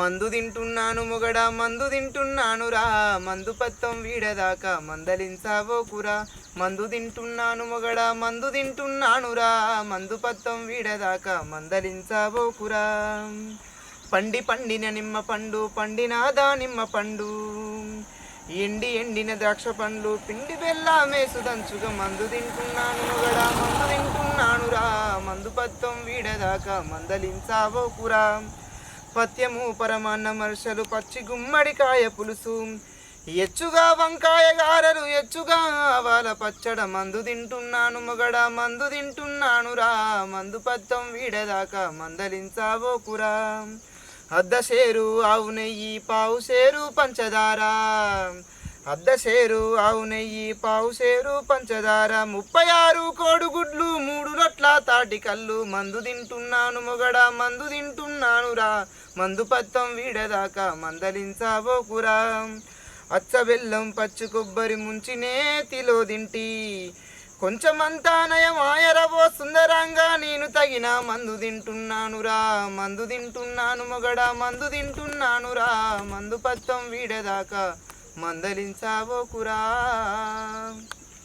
మందు తింటున్నాను మొగడా మందు తింటున్నాను రా. మందు పత్తం వీడదాకా మందలించావో కురా. మందు తింటున్నాను మొగడా మందు తింటున్నాను రా. మందు పత్తం వీడదాకా మందలించావో కురా. పండి పండిన నిమ్మ పండు పండినాదా నిమ్మ పండు. ఎండి ఎండిన ద్రాక్ష పండ్లు పిండి బెల్లమేసు దంచుగా మందు తింటున్నాను మొగడా మందు తింటున్నాను రా. మందు పత్తం వీడదాకా మందలించావో కురా. పత్యము పరమాన్న మరుసలు పచ్చి గుమ్మడికాయ పులుసు. ఎచ్చుగా వంకాయ గారలు ఎచ్చుగా ఆవాల పచ్చడ మందు తింటున్నాను మొగడ మందు తింటున్నాను రా. మందు పత్తం వీడదాకా మందలించావో కురా అద్ద షేరు ఆవు నెయ్యి పావు సేరు పంచదార. అద్ద షేరు ఆవు నెయ్యి పావు సేరు పంచదార. ముప్పై ఆరు కోడిగుడ్లు మూడు రొట్ల తాటి కళ్ళు. మందు తింటున్నాను మొగడ మందు తింటున్నాను రా. మందు పత్తం వీడదాకా మందలించావో కురా? అచ్చబెల్లం పచ్చి కొబ్బరి ముంచి నేతిలో దింటి. కొంచెమంతా నయమాయరవో సుందరంగా నేను తగిన మందు తింటున్నానురా. మందు తింటున్నాను మొగడ మందు తింటున్నానురా. మందు పత్తం వీడదాకా మందలించావో కురా?